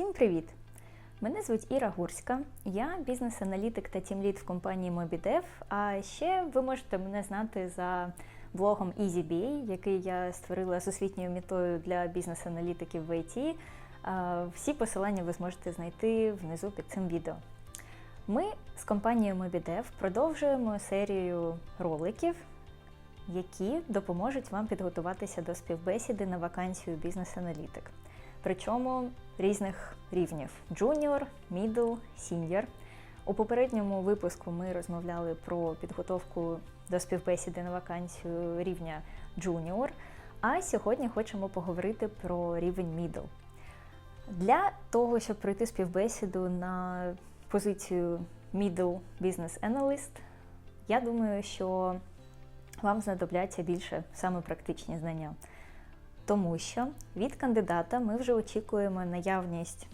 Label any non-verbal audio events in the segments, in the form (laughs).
Всім привіт! Мене звуть Іра Гурська, я бізнес-аналітик та тімлід в компанії MobiDev, А ще ви можете мене знати за блогом EasyBA, який я створила з освітньою метою для бізнес-аналітиків в IT. Всі посилання ви зможете знайти внизу під цим відео. Ми з компанією MobiDev продовжуємо серію роликів, які допоможуть вам підготуватися до співбесіди на вакансію бізнес-аналітик. Причому різних рівнів: junior, middle, senior. У попередньому випуску ми розмовляли про підготовку до співбесіди на вакансію рівня junior, а сьогодні хочемо поговорити про рівень middle. Для того, щоб пройти співбесіду на позицію middle business analyst, я думаю, що вам знадобляться більше саме практичні знання. Тому що від кандидата ми вже очікуємо наявність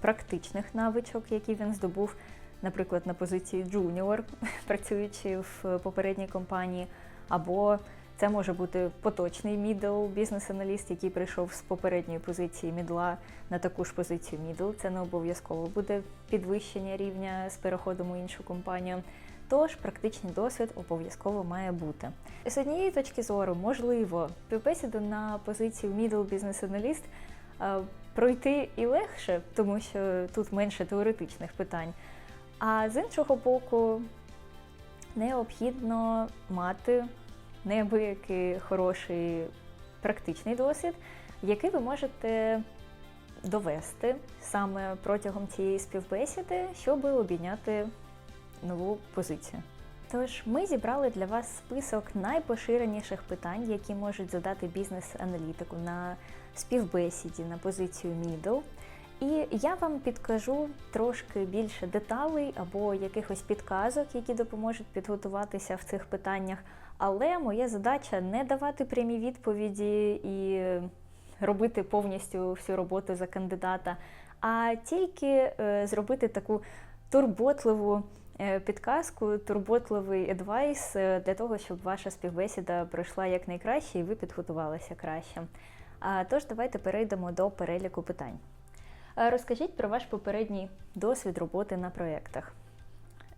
практичних навичок, які він здобув, наприклад, на позиції джуніор, (laughs) працюючи в попередній компанії, або це може бути поточний мідл бізнес-аналіст, який прийшов з попередньої позиції мідла на таку ж позицію мідл. Це не обов'язково буде підвищення рівня з переходом у іншу компанію. Тож практичний досвід обов'язково має бути. З однієї точки зору, можливо, співбесіду на позицію middle business analyst е, пройти і легше, тому що тут менше теоретичних питань. А з іншого боку, необхідно мати неабиякий хороший практичний досвід, який ви можете довести саме протягом цієї співбесіди, щоб обійняти нову позицію. Тож ми зібрали для вас список найпоширеніших питань, які можуть задати бізнес-аналітику на співбесіді на позицію middle. І я вам підкажу трошки більше деталей або якихось підказок, які допоможуть підготуватися в цих питаннях. Але моя задача не давати прямі відповіді і робити повністю всю роботу за кандидата, а тільки е, зробити таку турботливу підказку, турботливий адвайс е, для того, щоб ваша співбесіда пройшла якнайкраще і ви підготувалися краще. А тож, давайте перейдемо до переліку питань. Е, Розкажіть про ваш попередній досвід роботи на проєктах.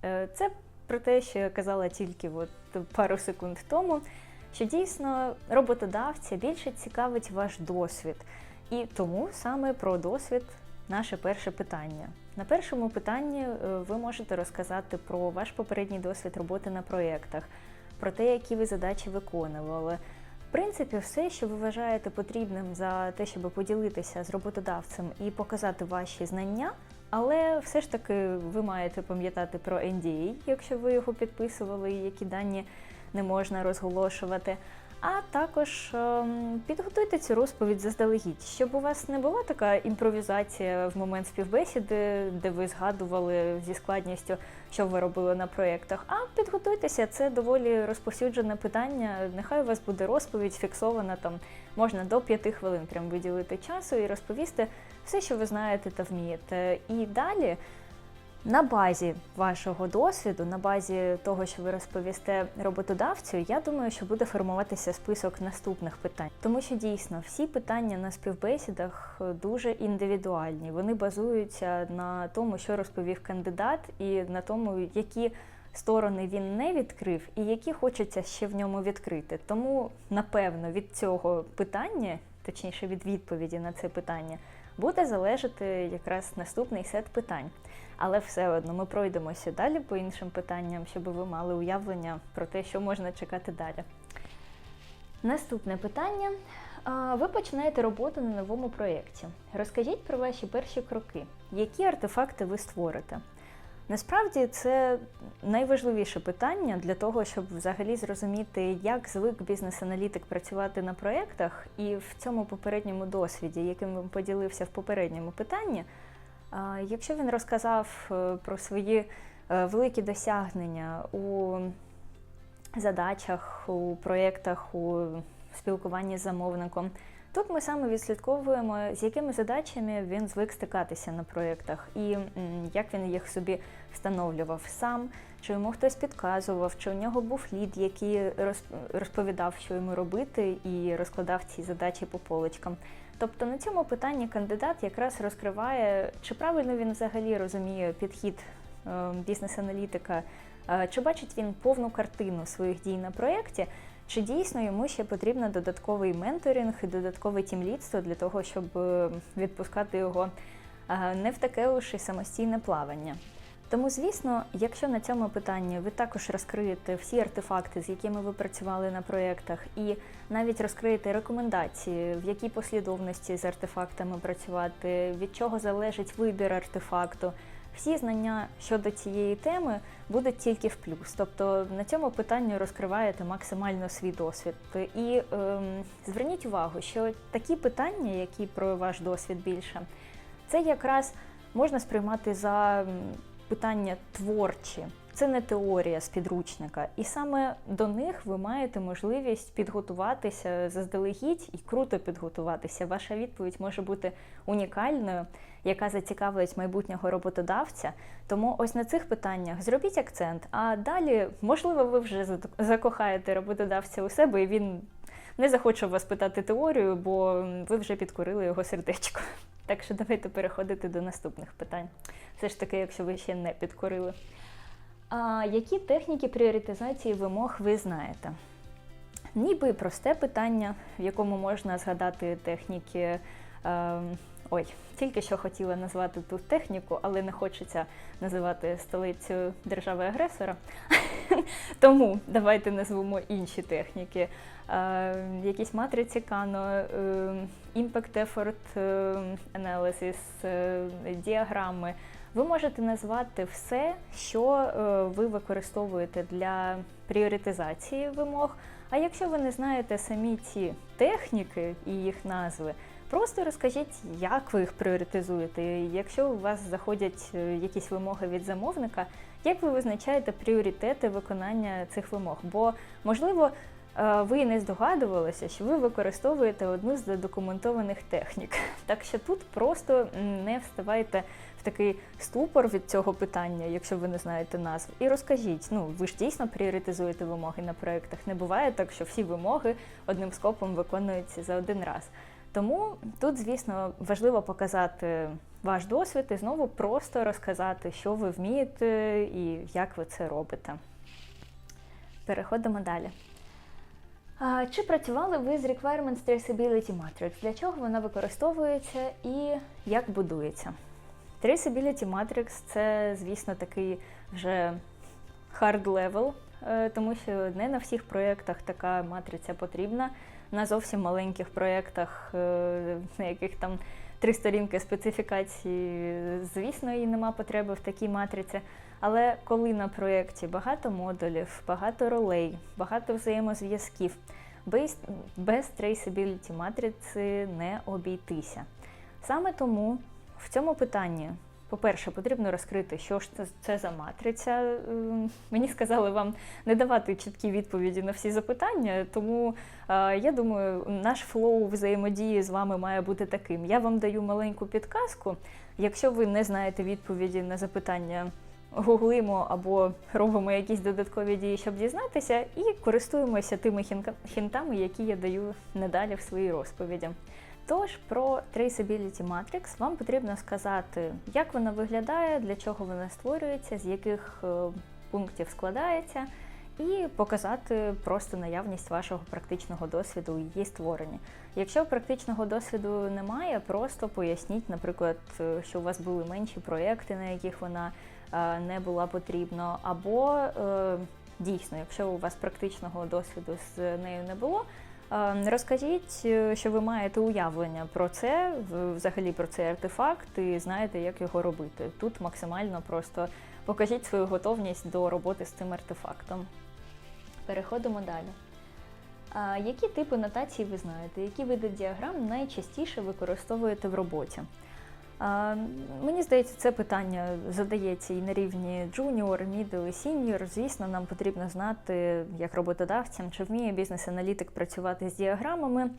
Е, Це про те, що я казала тільки от пару секунд тому, що дійсно роботодавця більше цікавить ваш досвід. І тому саме про досвід наше перше питання. На першому питанні е, ви можете розказати про ваш попередній досвід роботи на проєктах, про те, які ви задачі виконували. В принципі, все, що ви вважаєте потрібним за те, щоб поділитися з роботодавцем і показати ваші знання, але все ж таки ви маєте пам'ятати про NDA, якщо ви його підписували, і які дані не можна розголошувати. А також ем, підготуйте цю розповідь заздалегідь, щоб у вас не була така імпровізація в момент співбесіди, де ви згадували зі складністю, що ви робили на проєктах. А підготуйтеся, це доволі розповсюджене питання. Нехай у вас буде розповідь фіксована там, можна до п'яти хвилин прям виділити часу і розповісти все, що ви знаєте та вмієте. І далі. На базі вашого досвіду, на базі того, що ви розповісте роботодавцю, я думаю, що буде формуватися список наступних питань, тому що дійсно всі питання на співбесідах дуже індивідуальні. Вони базуються на тому, що розповів кандидат, і на тому, які сторони він не відкрив, і які хочеться ще в ньому відкрити. Тому, напевно, від цього питання, точніше від відповіді на це питання, буде залежати якраз наступний сет питань. Але все одно ми пройдемося далі по іншим питанням, щоб ви мали уявлення про те, що можна чекати далі. Наступне питання. Ви починаєте роботу на новому проєкті. Розкажіть про ваші перші кроки. Які артефакти ви створите? Насправді це найважливіше питання для того, щоб взагалі зрозуміти, як звик бізнес-аналітик працювати на проєктах, і в цьому попередньому досвіді, яким він поділився в попередньому питанні. Якщо він розказав е, про свої е, великі досягнення у задачах, у проєктах, у спілкуванні з замовником. Тут ми саме відслідковуємо, з якими задачами він звик стикатися на проєктах і як він їх собі встановлював сам, чи йому хтось підказував, чи у нього був лід, який роз- розповідав, що йому робити, і розкладав ці задачі по поличкам. Тобто на цьому питанні кандидат якраз розкриває, чи правильно він взагалі розуміє підхід е, бізнес-аналітика, е, чи бачить він повну картину своїх дій на проєкті, чи дійсно йому ще потрібен додатковий менторинг і додаткове тімлідство для того, щоб е, відпускати його е, не в таке уж і самостійне плавання. Тому, звісно, якщо на цьому питанні ви також розкриєте всі артефакти, з якими ви працювали на проєктах, і навіть розкриєте рекомендації, в якій послідовності з артефактами працювати, від чого залежить вибір артефакту, всі знання щодо цієї теми будуть тільки в плюс. Тобто на цьому питанні розкриваєте максимально свій досвід. І ем, зверніть увагу, що такі питання, які про ваш досвід більше, це якраз можна сприймати за питання творчі. Це не теорія з підручника, і саме до них ви маєте можливість підготуватися заздалегідь і круто підготуватися. Ваша відповідь може бути унікальною, яка зацікавить майбутнього роботодавця. Тому ось на цих питаннях зробіть акцент. А далі, можливо, ви вже закохаєте роботодавця у себе, і він не захоче вас питати теорію, бо ви вже підкорили його сердечко. Так що давайте переходити до наступних питань. Все ж таки, якщо ви ще не підкорили. А які техніки пріоритизації вимог ви знаєте? Ніби просте питання, в якому можна згадати техніки. Е, ой, тільки що хотіла назвати ту техніку, але не хочеться називати столицю держави-агресора. (laughs) Тому давайте назвемо інші техніки. Е, якісь матриці Кано, е, Impact Effort е, Analysis, е, діаграми. Ви можете назвати все, що е, ви використовуєте для пріоритизації вимог. А якщо ви не знаєте самі ці техніки і їх назви, просто розкажіть, як ви їх пріоритизуєте. Якщо у вас заходять е, якісь вимоги від замовника, як ви визначаєте пріоритети виконання цих вимог? Бо можливо. е, Ви не здогадувалися, що ви використовуєте одну з задокументованих технік. (laughs) Так що тут просто не вставайте такий ступор від цього питання, якщо ви не знаєте назв. І розкажіть, ну ви ж дійсно пріоритизуєте вимоги на проєктах. Не буває так, що всі вимоги одним скопом виконуються за один раз. Тому тут, звісно, важливо показати ваш досвід і знову просто розказати, що ви вмієте і як ви це робите. Переходимо далі. Чи працювали ви з Requirements Traceability Matrix? Для чого вона використовується і як будується? Traceability Matrix це, звісно, такий вже hard level, е, тому що не на всіх проєктах така матриця потрібна. На зовсім маленьких проєктах, е, на яких там три сторінки специфікації, звісно, і нема потреби в такій матриці. Але коли на проєкті багато модулів, багато ролей, багато взаємозв'язків, без, без traceability матриці не обійтися. Саме тому в цьому питанні, по-перше, потрібно розкрити, що ж це, за матриця. Ем, Мені сказали вам не давати чіткі відповіді на всі запитання, тому е, я думаю, наш флоу взаємодії з вами має бути таким. Я вам даю маленьку підказку. Якщо ви не знаєте відповіді на запитання, гуглимо або робимо якісь додаткові дії, щоб дізнатися, і користуємося тими хінтами, які я даю надалі в своїй розповіді. Тож про Traceability Matrix вам потрібно сказати, як вона виглядає, для чого вона створюється, з яких е, пунктів складається, і показати просто наявність вашого практичного досвіду у її створенні. Якщо практичного досвіду немає, просто поясніть, наприклад, е, що у вас були менші проекти, на яких вона е, не була потрібна, або дійсно, якщо у вас практичного досвіду з нею не було. Розкажіть, е, що ви маєте уявлення про це, взагалі про цей артефакт, і знаєте, як його робити. Тут максимально просто покажіть свою готовність до роботи з цим артефактом. Переходимо далі. А які типи нотацій ви знаєте? Які види діаграм найчастіше використовуєте в роботі? Мені здається, це питання задається і на рівні джуніор, мідл і сіньор. Звісно, нам потрібно знати, як роботодавцям, чи вміє бізнес-аналітик працювати з діаграмами.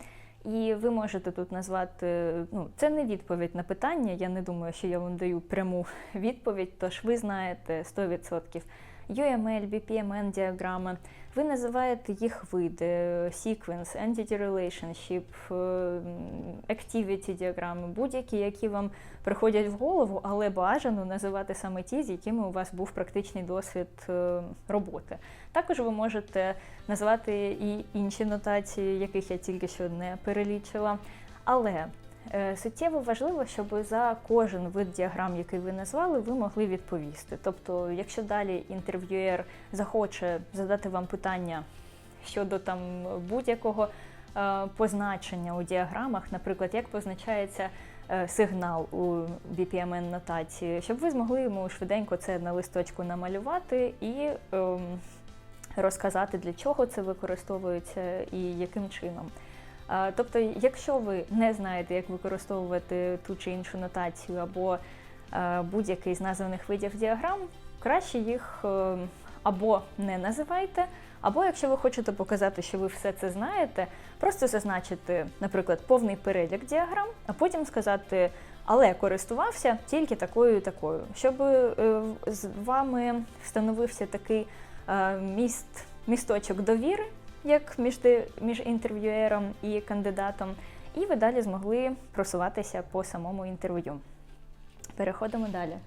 І ви можете тут назвати, ну, це не відповідь на питання. Я не думаю, що я вам даю пряму відповідь, тож ви знаєте 100%. UML, BPMN діаграми. Ви називаєте їх види: sequence, entity relationship, е, activity діаграми, будь-які, які вам приходять в голову, але бажано називати саме ті, з якими у вас був практичний досвід е, роботи. Також ви можете назвати і інші нотації, яких я тільки що не перелічила. Але суттєво важливо, щоб за кожен вид діаграм, який ви назвали, ви могли відповісти. Тобто, якщо далі інтерв'юєр захоче задати вам питання щодо там будь-якого е, позначення у діаграмах, наприклад, як позначається е, сигнал у BPMN нотації, щоб ви змогли йому швиденько це на листочку намалювати і ем, розказати, для чого це використовується і яким чином. Тобто, якщо ви не знаєте, як використовувати ту чи іншу нотацію або е, будь-який з названих видів діаграм, краще їх е, або не називайте, або якщо ви хочете показати, що ви все це знаєте, просто зазначити, наприклад, повний перелік діаграм, а потім сказати, але користувався тільки такою і такою, щоб е, з вами встановився такий міст, місточок довіри, як між, між інтерв'юером і кандидатом, і ви далі змогли просуватися по самому інтерв'ю. Переходимо далі.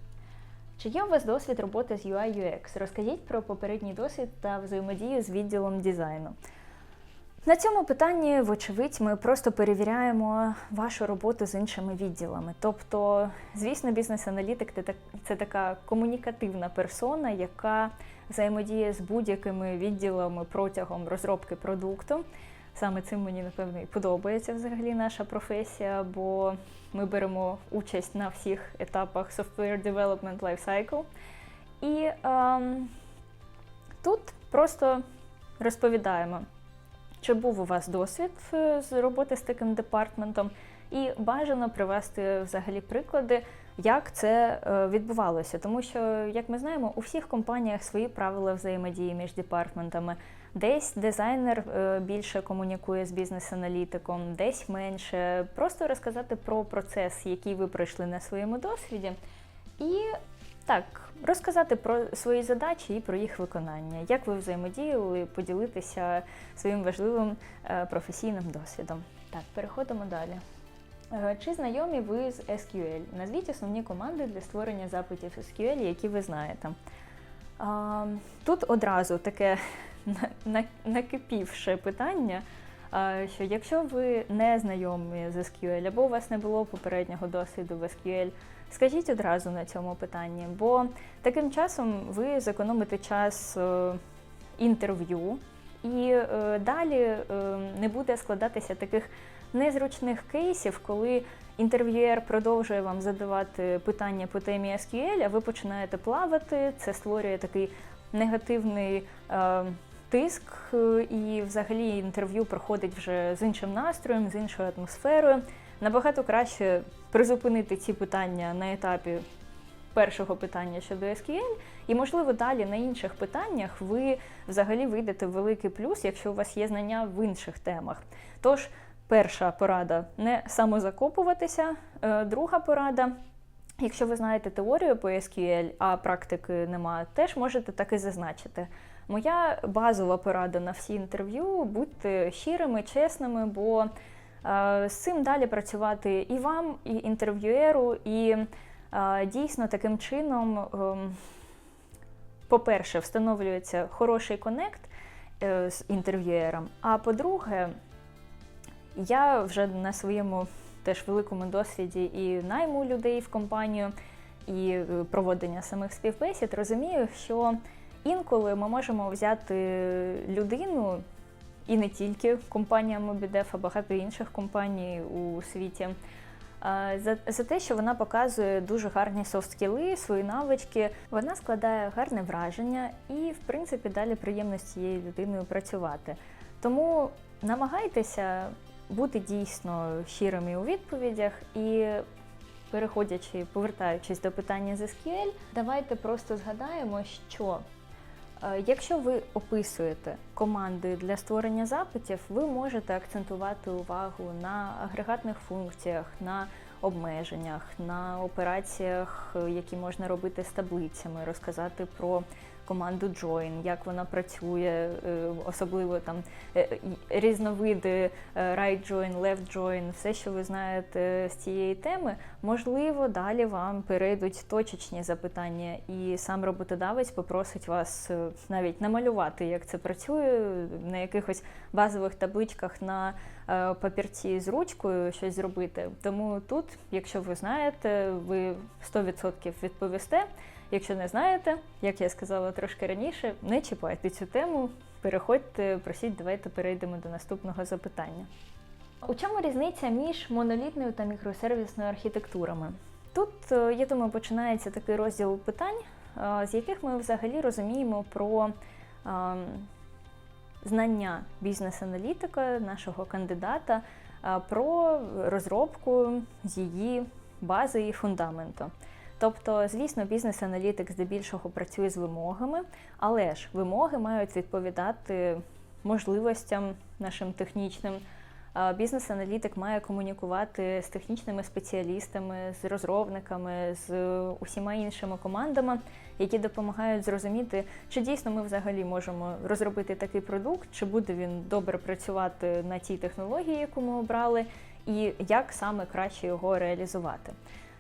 Чи є у вас досвід роботи з UI UX? Розкажіть про попередній досвід та взаємодію з відділом дизайну. На цьому питанні, вочевидь, ми просто перевіряємо вашу роботу з іншими відділами. Тобто, звісно, бізнес-аналітик це така комунікативна персона, яка взаємодіє з будь-якими відділами протягом розробки продукту. Саме цим мені напевно і подобається взагалі наша професія, бо ми беремо участь на всіх етапах software development lifecycle. І ем, тут просто розповідаємо, чи був у вас досвід е, з роботи з таким департментом, і бажано привести взагалі приклади, як це е, відбувалося. Тому що, як ми знаємо, у всіх компаніях свої правила взаємодії між департментами. Десь дизайнер е, більше комунікує з бізнес-аналітиком, десь менше. Просто розказати про процес, який ви пройшли на своєму досвіді, і так, розказати про свої задачі і про їх виконання, як ви взаємодіяли, поділитися своїм важливим е, професійним досвідом. Так, переходимо далі. Е, Чи знайомі ви з SQL? Назвіть основні команди для створення запитів SQL, які ви знаєте. Тут одразу таке (laughs) на- на- накипівше питання, що якщо ви не знайомі з SQL або у вас не було попереднього досвіду в SQL, скажіть одразу на цьому питанні, бо таким часом ви зекономите час е, інтерв'ю, і е, далі е, не буде складатися таких незручних кейсів, коли інтерв'юєр продовжує вам задавати питання по темі SQL, а ви починаєте плавати. Це створює такий негативний тиск, і взагалі інтерв'ю проходить вже з іншим настроєм, з іншою атмосферою. Набагато краще призупинити ці питання на етапі першого питання щодо SQL, і, можливо, далі на інших питаннях ви взагалі вийдете в великий плюс, якщо у вас є знання в інших темах. Тож, перша порада не самозакопуватися. Е, Друга порада. Якщо ви знаєте теорію по SQL, а практики немає, теж можете так і зазначити. Моя базова порада на всі інтерв'ю будьте щирими, чесними, бо з цим далі працювати і вам, і інтерв'юеру, і е, дійсно таким чином, ем, по-перше, встановлюється хороший конект е, з інтерв'юером. А по-друге, я вже на своєму теж великому досвіді і найму людей в компанію, і е, проводення самих співбесід розумію, що інколи ми можемо взяти людину, і не тільки компанія Mobidef, а багато інших компаній у світі. За, за те, що вона показує дуже гарні софт-скіли, свої навички, вона складає гарне враження і, в принципі, далі приємно з цією людиною працювати. Тому намагайтеся бути дійсно щирими у відповідях і переходячи, повертаючись до питання з SQL, давайте просто згадаємо, що якщо ви описуєте команди для створення запитів, ви можете акцентувати увагу на агрегатних функціях, на обмеженнях, на операціях, е, які можна робити з таблицями, розказати про команду join, як вона працює, е, особливо там е, різновиди е, right join, left join, все, що ви знаєте з цієї теми, можливо, далі вам перейдуть точечні запитання, і сам роботодавець попросить вас навіть намалювати, як це працює, на якихось базових табличках на папірці з ручкою щось зробити. Тому тут, якщо ви знаєте, ви 100% відповісте. Якщо не знаєте, як я сказала трошки раніше, не чіпайте цю тему, переходьте, просіть, давайте перейдемо до наступного запитання. У чому різниця між монолітною та мікросервісною архітектурами? Тут, е, я думаю, починається такий розділ питань, е, з яких ми взагалі розуміємо про ем, знання бізнес-аналітика нашого кандидата е, про розробку її бази і фундаменту. Тобто, звісно, бізнес-аналітик здебільшого працює з вимогами, але ж вимоги мають відповідати можливостям нашим технічним. Бізнес-аналітик має комунікувати з технічними спеціалістами, з розробниками, з усіма іншими командами, які допомагають зрозуміти, чи дійсно ми взагалі можемо розробити такий продукт, чи буде він добре працювати на тій технології, яку ми обрали, і як саме краще його реалізувати.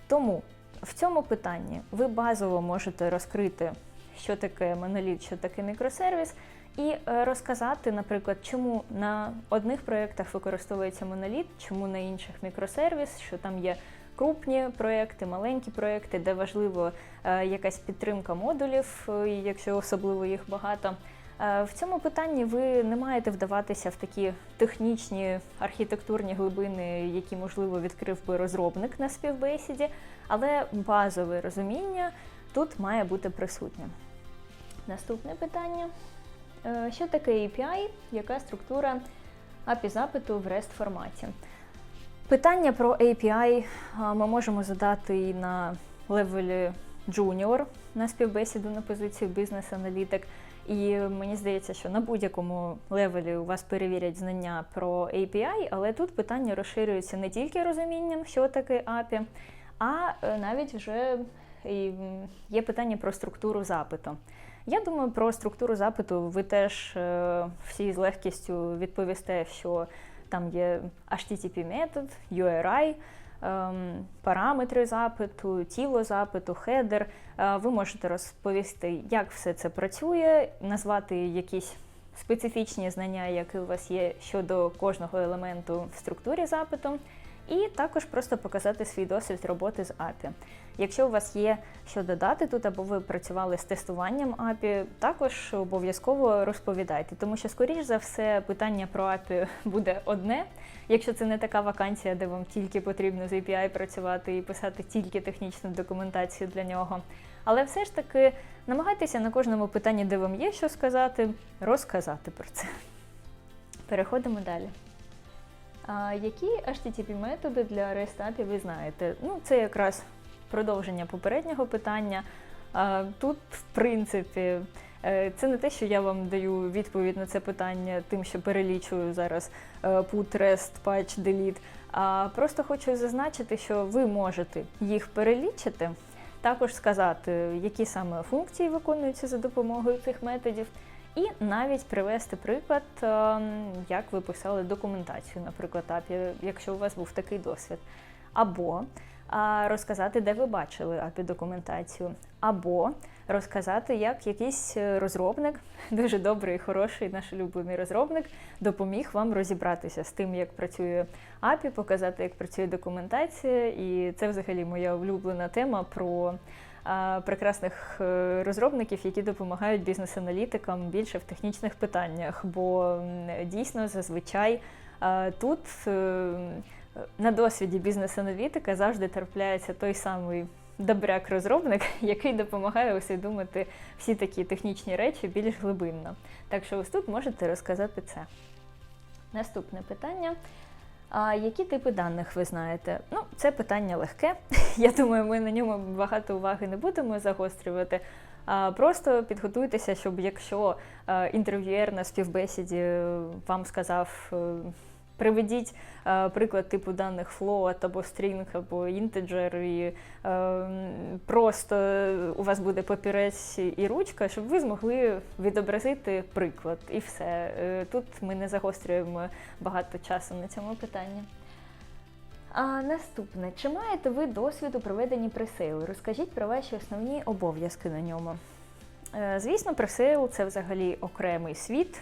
Тому в цьому питанні ви базово можете розкрити, що таке моноліт, що таке мікросервіс, і е, розказати, наприклад, чому на одних проєктах використовується моноліт, чому на інших мікросервіс, що там є крупні проєкти, маленькі проєкти, де важливо е, якась підтримка модулів, е, якщо особливо їх багато. Е, В цьому питанні ви не маєте вдаватися в такі технічні архітектурні глибини, які, можливо, відкрив би розробник на співбесіді, але базове розуміння тут має бути присутнє. Наступне питання. Е, Що таке API? Яка структура API запиту в REST форматі? Питання про API ми можемо задати і на левелі Junior на співбесіду на позицію бізнес-аналітик. І мені здається, що на будь-якому левелі у вас перевірять знання про API, але тут питання розширюється не тільки розумінням, що таке API, а е, навіть вже є питання про структуру запиту. Я думаю, про структуру запиту ви теж е, всі з легкістю відповісте, що там є HTTP метод, URI, параметри запиту, тіло запиту, хедер. Е, Ви можете розповісти, як все це працює, назвати якісь специфічні знання, які у вас є щодо кожного елементу в структурі запиту. І також просто показати свій досвід роботи з API. Якщо у вас є що додати тут, або ви працювали з тестуванням API, також обов'язково розповідайте, тому що, скоріш за все, питання про API буде одне. Якщо це не така вакансія, де вам тільки потрібно з API працювати і писати тільки технічну документацію для нього. Але все ж таки намагайтеся на кожному питанні, де вам є що сказати, розказати про це. Переходимо далі. А які HTTP методи для REST ви знаєте? Ну, це якраз продовження попереднього питання. Тут, в принципі, е, це не те, що я вам даю відповідь на це питання, тим, що перелічую зараз е, put, rest, patch, delete, а просто хочу зазначити, що ви можете їх перелічити, також сказати, які саме функції виконуються за допомогою цих методів, і навіть привести приклад, ем, як ви писали документацію, наприклад, API, якщо у вас був такий досвід. Або розказати, де ви бачили API документацію, або розказати, як якийсь розробник, (laughs) дуже добрий, хороший, наш улюблений розробник, допоміг вам розібратися з тим, як працює API, показати, як працює документація. І це взагалі моя улюблена тема про прекрасних е, розробників, які допомагають бізнес-аналітикам більше в технічних питаннях. Бо дійсно зазвичай тут е, на досвіді бізнес-аналітика завжди трапляється той самий добряк-розробник, (laughs) який допомагає усвідомити всі такі технічні речі більш глибинно. Так що ось тут можете розказати це. Наступне питання. А які типи даних ви знаєте? Ну, це питання легке. (laughs) я думаю, ми на ньому багато уваги не будемо загострювати. А просто підготуйтеся, щоб якщо е, інтерв'юєр на співбесіді е, вам сказав. Приведіть е, приклад типу даних float або string, або integer, і е, просто у вас буде папірець і ручка, щоб ви змогли відобразити приклад і все. Е, Тут ми не загострюємо багато часу на цьому питанні. А наступне, чи маєте ви досвід у проведенні пресейлу? Розкажіть про ваші основні обов'язки на ньому. Е, Звісно, пресейл це взагалі окремий світ.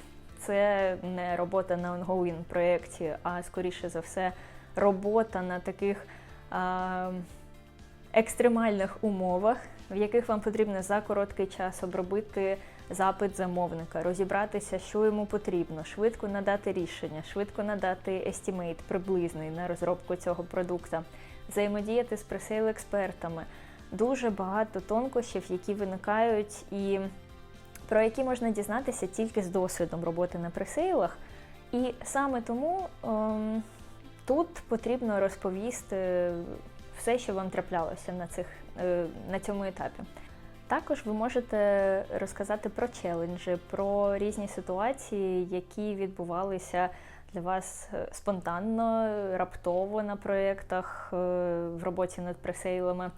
Це не робота на ongoing проєкті, а скоріше за все робота на таких а, екстремальних умовах, в яких вам потрібно за короткий час обробити запит замовника, розібратися, що йому потрібно, швидко надати рішення, швидко надати естімейт приблизний на розробку цього продукту, взаємодіяти з пресейл-експертами. Дуже багато тонкощів, які виникають і про які можна дізнатися тільки з досвідом роботи на пресейлах. І саме тому ем, тут потрібно розповісти все, що вам траплялося на, цих, е, на цьому етапі. Також ви можете розказати про челенджі, про різні ситуації, які відбувалися для вас е, спонтанно, раптово на проєктах е, в роботі над пресейлами.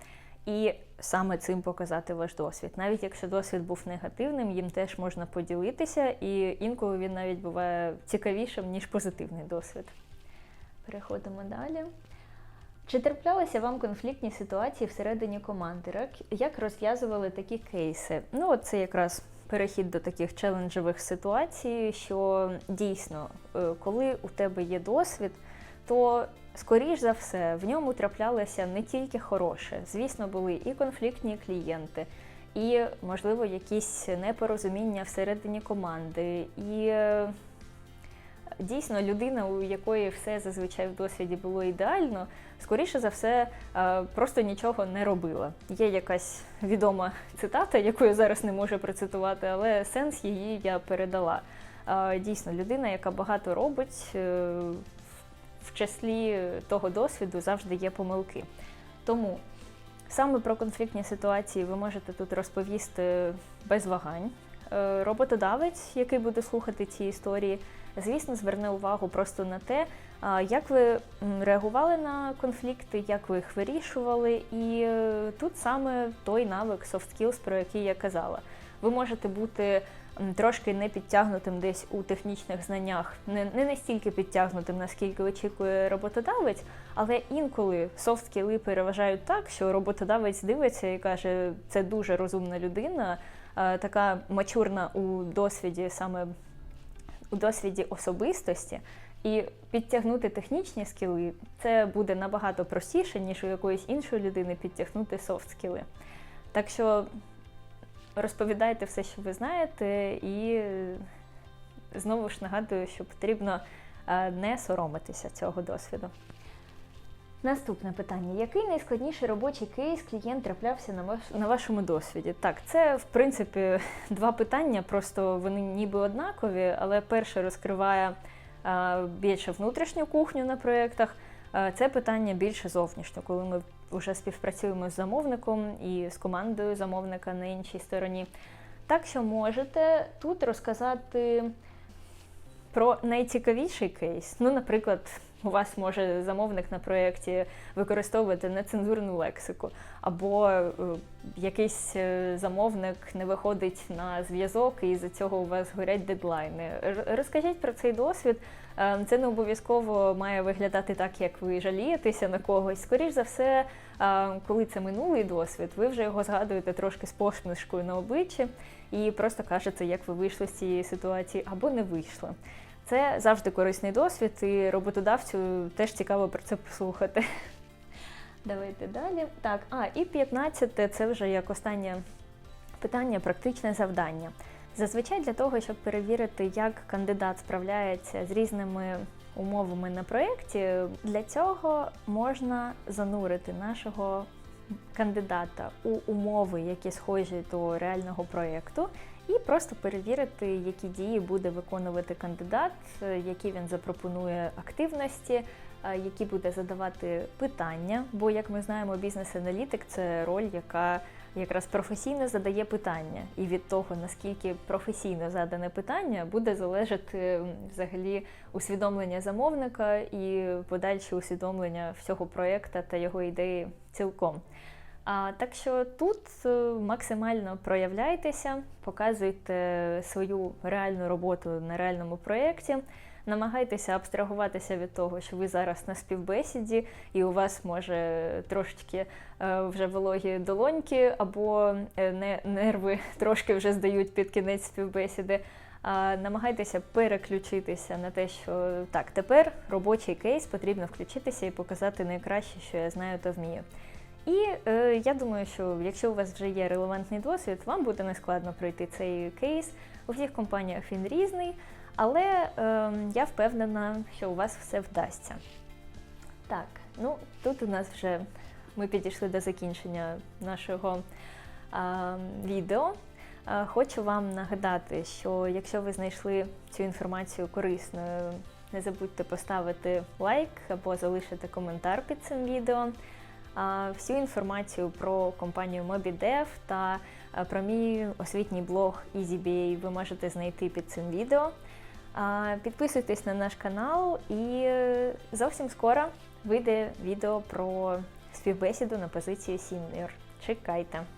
І саме цим показати ваш досвід. Навіть якщо досвід був негативним, їм теж можна поділитися, і інколи він навіть буває цікавішим, ніж позитивний досвід. Переходимо далі. Чи траплялися вам конфліктні ситуації всередині команди? Як- розв'язували такі кейси? Ну, от це якраз перехід до таких челенджових ситуацій, що дійсно, е, коли у тебе є досвід, то скоріш за все в ньому траплялося не тільки хороше. Звісно, були і конфліктні клієнти, і, можливо, якісь непорозуміння всередині команди. І е, дійсно людина, у якої все зазвичай в досвіді було ідеально, скоріше за все, е, просто нічого не робила. Є якась відома цитата, яку я зараз не можу процитувати, але сенс її я передала. Е, Дійсно, людина, яка багато робить, в числі того досвіду завжди є помилки. Тому саме про конфліктні ситуації ви можете тут розповісти без вагань. Е, Роботодавець, який буде слухати ці історії, звісно, зверне увагу просто на те, як ви реагували на конфлікти, як ви їх вирішували. І е, тут саме той навик soft skills, про який я казала. Ви можете бути трошки не підтягнутим десь у технічних знаннях, не, не настільки підтягнутим, наскільки очікує роботодавець, але інколи софт скіли переважають так, що роботодавець дивиться і каже, це дуже розумна людина, така мачурна у досвіді саме у досвіді особистості. І підтягнути технічні скіли це буде набагато простіше, ніж у якоїсь іншої людини підтягнути софт скіли. Так що розповідайте все, що ви знаєте, і е, знову ж нагадую, що потрібно е, не соромитися цього досвіду. Наступне питання: який найскладніший робочий кейс клієнт траплявся на ваш на вашому досвіді? Так, це в принципі два питання, просто вони ніби однакові, але перше розкриває більше внутрішню кухню на проєктах. Це питання більше зовнішнє, коли ми вже співпрацюємо з замовником і з командою замовника на іншій стороні. Так що можете тут розказати про найцікавіший кейс. Ну, наприклад, у вас може замовник на проєкті використовувати нецензурну лексику, або е, якийсь е, замовник не виходить на зв'язок, і з-за цього у вас горять дедлайни. Розкажіть про цей досвід. Е, Це не обов'язково має виглядати так, як ви жалієтеся на когось. Скоріш за все, коли це минулий досвід, ви вже його згадуєте трошки з посмішкою на обличчі і просто кажете, як ви вийшли з цієї ситуації або не вийшли. Це завжди корисний досвід, і роботодавцю теж цікаво про це послухати. Давайте далі. Так, а і 15 це вже як останнє питання, практичне завдання. Зазвичай для того, щоб перевірити, як кандидат справляється з різними умовами на проєкті, для цього можна занурити нашого кандидата у умови, які схожі до реального проєкту, і просто перевірити, які дії буде виконувати кандидат, е, які він запропонує активності, а, який буде задавати питання. Бо, як ми знаємо, бізнес-аналітик це роль, яка якраз професійно задає питання. І від того, наскільки професійно задане питання, буде залежати взагалі усвідомлення замовника і подальше усвідомлення всього проєкта та його ідеї цілком. Так що тут е, максимально проявляйтеся, показуйте свою реальну роботу на реальному проєкті. Намагайтеся абстрагуватися від того, що ви зараз на співбесіді, і у вас може трошечки е, вже вологі долоньки, або е, не, нерви трошки вже здають під кінець співбесіди. А намагайтеся переключитися на те, що так, тепер робочий кейс потрібно включитися і показати найкраще, що я знаю та вмію. І е, я думаю, що якщо у вас вже є релевантний досвід, вам буде нескладно пройти цей кейс. У всіх компаніях він різний, але е, я впевнена, що у вас все вдасться. Так, ну тут у нас вже ми підійшли до закінчення нашого а, відео. Хочу вам нагадати, що якщо ви знайшли цю інформацію корисною, не забудьте поставити лайк або залишити коментар під цим відео. Всю інформацію про компанію MobiDev та про мій освітній блог EasyBA ви можете знайти під цим відео. Підписуйтесь на наш канал і е, зовсім скоро вийде відео про співбесіду на позицію Senior. Чекайте!